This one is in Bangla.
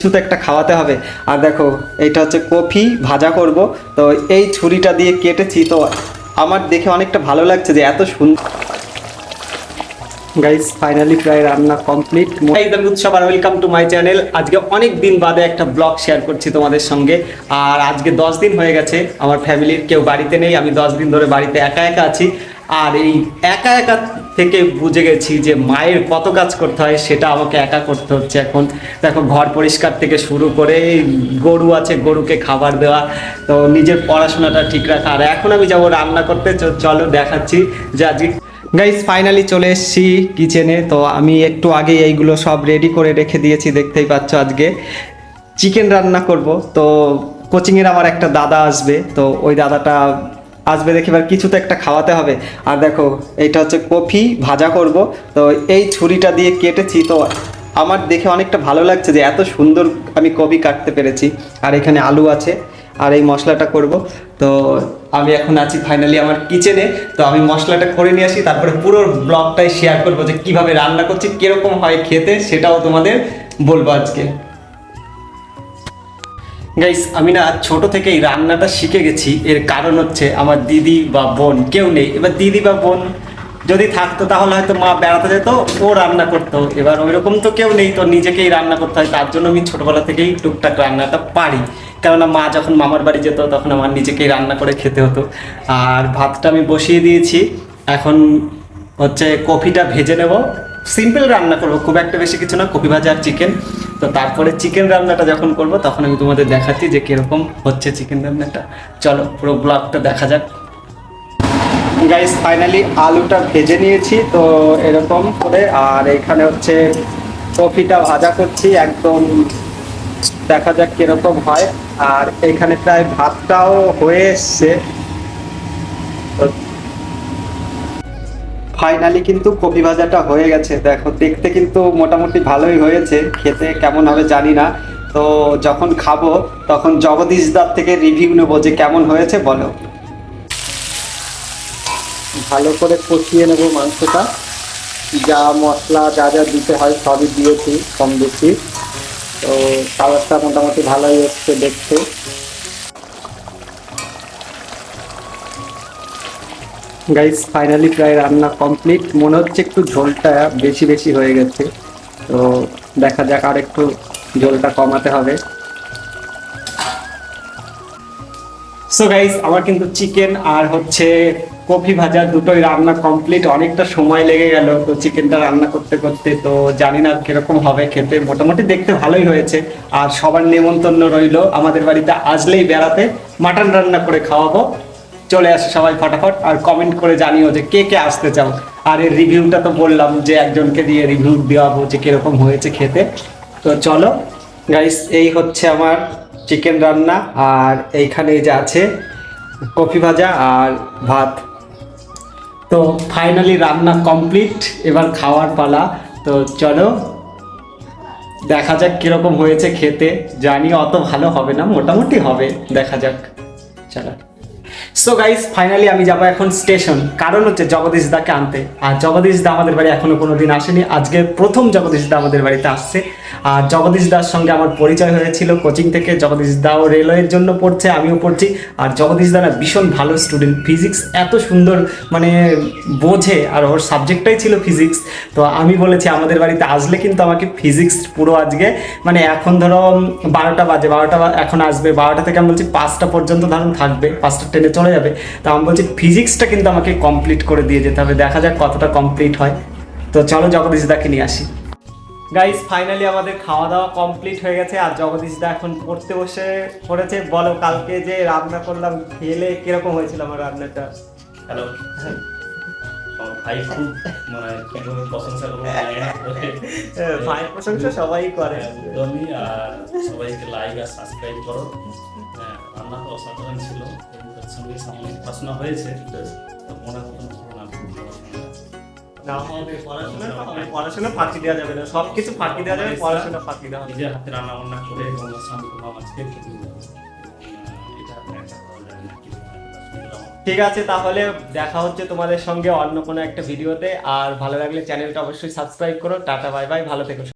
কিছু তো একটা খাওয়াতে হবে। আর দেখো, এটা হচ্ছে কফি, ভাজা করব। তো এই ছুরিটা দিয়ে কেটেছি। তো আমার দেখে অনেকটা ভালো লাগছে যে এত সুন্দর গাইস ফাইনালি প্রায় রান্না কমপ্লিট একদম উৎসব আর ওয়েলকাম টু মাই চ্যানেল আজকে অনেক দিন বাদে একটা ব্লগ শেয়ার করছি তোমাদের সঙ্গে। আর আজকে দশ দিন হয়ে গেছে। আমার ফ্যামিলির কেউ বাড়িতে নেই। আমি দশ দিন ধরে বাড়িতে একা একা আছি। আর এই একা একা থেকে বুঝে গেছি যে মায়ের কত কাজ করতে হয়, সেটা আমাকে একা করতে হচ্ছে এখন। দেখো, ঘর পরিষ্কার থেকে শুরু করে গরু আছে, গরুকে খাবার দেওয়া, তো নিজের পড়াশোনাটা ঠিক রাখা। আর এখন আমি যাব রান্না করতে চলো দেখাচ্ছি, যে আজকে গাইস ফাইনালি চলে এসেছি কিচেনে তো আমি একটু আগে এইগুলো সব রেডি করে রেখে দিয়েছি, দেখতেই পাচ্ছ আজকে। চিকেন রান্না করব, তো কোচিংয়ের আমার একটা দাদা আসবে, তো ওই দাদাটা আসবে দেখে এবার কিছু তো একটা খাওয়াতে হবে। আর দেখো এটা হচ্ছে কফি, ভাজা করব। তো এই ছুরিটা দিয়ে কেটেছি। তো আমার দেখে অনেকটা ভালো লাগছে যে এত সুন্দর আমি কফি কাটতে পেরেছি। আর এখানে আলু আছে। আর এই মশলাটা করব। তো আমি এখন আছি ফাইনালি আমার কিচেনে তো আমি মশলাটা করে নিয়ে আসি। তারপরে পুরো ব্লগটাই শেয়ার করব যে কীভাবে রান্না করছি, কীরকম হয় খেতে, সেটাও তোমাদের বলব আজকে। গাইস আমি না ছোট থেকেই রান্নাটা শিখে গেছি। এর কারণ হচ্ছে আমার দিদি বা বোন, কেউ নেই। এবার দিদি বা বোন যদি থাকতো, তাহলে হয়তো মা বেড়াতে যেত, ও রান্না করতো। এবার ওইরকম তো কেউ নেই, তো নিজেকেই রান্না করতে হয়। তার জন্য আমি ছোটবেলা থেকেই টুকটাক রান্নাটা পারি। কেননা মা যখন মামার বাড়ি যেত, তখন আমার নিজেকেই রান্না করে খেতে হতো। আর ভাতটা আমি বসিয়ে দিয়েছি। এখন হচ্ছে কফিটা ভেজে নেব। সিম্পল রান্না করব, খুব একটা বেশি কিছু না, কফি ভাজা আর চিকেন তো তারপরে চিকেন রান্নাটা যখন করব, তখন আমি তোমাদের দেখাচ্ছি যে কীরকম হচ্ছে চিকেন রান্নাটা। চলো, পুরো ব্লগটা দেখা যাক। গাইস ফাইনালি আলুটা ভেজে নিয়েছি, তো এরকম করে, আর এখানে হচ্ছে কফিটা ভাজা করছি, একদম দেখা যাক কীরকম হয়। আর এখানে প্রায় ভাতটাও হয়ে এসছে। ফাইনালি কিন্তু কপি ভাজাটা হয়ে গেছে। দেখো, দেখতে কিন্তু মোটামুটি ভালোই হয়েছে। খেতে কেমন হবে জানি না। তো যখন খাব, তখন জগদীশ দার থেকে রিভিউ নেব যে কেমন হয়েছে, বলো। ভালো করে কষিয়ে নেব মাংসটা। যা মশলা, যা যা দিতে হয় সবই দিয়েছি, কম বেশি। তো কালারটা মোটামুটি ভালোই হচ্ছে দেখতে। গাইস ফাইনালি প্রায় রান্না কমপ্লিট মনে হচ্ছে একটু ঝোলটা বেশি বেশি হয়ে গেছে। তো দেখা যাক আর একটু ঝোলটা কমাতে হবে। সো গাইস আমার কিন্তু চিকেন আর হচ্ছে কফি ভাজা দুটোই রান্না কমপ্লিট অনেকটা সময় লেগে গেল তো চিকেনটা রান্না করতে করতে। তো জানি না কীরকম হবে খেতে। মোটামুটি দেখতে ভালোই হয়েছে। আর সবার নেমন্তন্ন রইল। আমাদের বাড়িতে আসলেই বেড়াতে। মাটন রান্না করে খাওয়াবো। চলে আসে সবাই ফটাফট আর কমেন্ট করে জানিও যে কে কে আসতে চাও। আর এর রিভিউটা তো বললাম যে একজনকে দিয়ে রিভিউ দেওয়াবো যে কীরকম হয়েছে খেতে। তো চলো গাইস এই হচ্ছে আমার চিকেন রান্না আর এইখানে যে আছে কফি ভাজা আর ভাত। তো ফাইনালি রান্না কমপ্লিট এবার খাওয়ার পালা। তো চলো, দেখা যাক কীরকম হয়েছে খেতে। জানি অত ভালো হবে না, মোটামুটি হবে, দেখা যাক। চলো। সো গাইস ফাইনালি আমি যাব এখন স্টেশন কারণ হচ্ছে জগদীশ দাকে আনতে। আর জগদীশ দা আমাদের বাড়ি এখনও কোনো দিন আসেনি। আজকে প্রথম জগদীশ দা আমাদের বাড়িতে আসছে। আর জগদীশ দার সঙ্গে আমার পরিচয় হয়েছিল কোচিং থেকে। জগদীশ দাও রেলওয়ের জন্য পড়ছে, আমিও পড়ছি। আর জগদীশ দা না ভীষণ ভালো স্টুডেন্ট ফিজিক্স এত সুন্দর মানে বোঝে আর ওর সাবজেক্টটাই ছিল ফিজিক্স তো আমি বলেছি, আমাদের বাড়িতে আসলে কিন্তু আমাকে ফিজিক্স পুরো আজকে। মানে এখন ধরো বারোটা বাজে, বারোটা এখন আসবে। বারোটা থেকে আমি বলছি, পাঁচটা পর্যন্ত ধরুন থাকবে, পাঁচটা ট্রেনে চলে যাবে। তো আমি বলছি ফিজিক্সটা কিন্তু আমাকে কমপ্লিট করে দিয়ে যেতে হবে। দেখা যাক কতটা কমপ্লিট হয়। তো চলো জগদীশ দাকে নিয়ে আসি। গাইস ফাইনালি আমাদের খাওয়া দাওয়া কমপ্লিট হয়ে গেছে আর জগদীশ দা এখন পড়তে বসে পড়েছে। বলো কালকে যে রান্না করলাম খেলে কীরকম হয়েছিল আমার রান্নাটা? হ্যালো আমার ভাই খুব মানে কীভাবে প্রশংসা করব জানি না। ভাই প্রশংসা সবাই করে। একদমই আর সবাইকে লাইক আর সাবস্ক্রাইব করো। হ্যাঁ, রান্না তো অসাধারণ ছিল। সঙ্গে সামনে। পড়াশোনা হয়েছে। তো মনে না পড়াশোনা। হবে পড়াশোনা হবে। পড়াশোনা ফাঁকি দেওয়া যাবে না সব কিছু ফাঁকি দেওয়া যাবে পড়াশোনা ফাঁকি দেওয়া হবে নিজের হাতে রান্না বান্না করে এবং আজকে ঠিক আছে তাহলে দেখা হচ্ছে তোমাদের সঙ্গে অন্য কোনো একটা ভিডিওতে আর ভালো লাগলে চ্যানেলটা অবশ্যই সাবস্ক্রাইব করো টাটা বাই বাই ভালো থেকো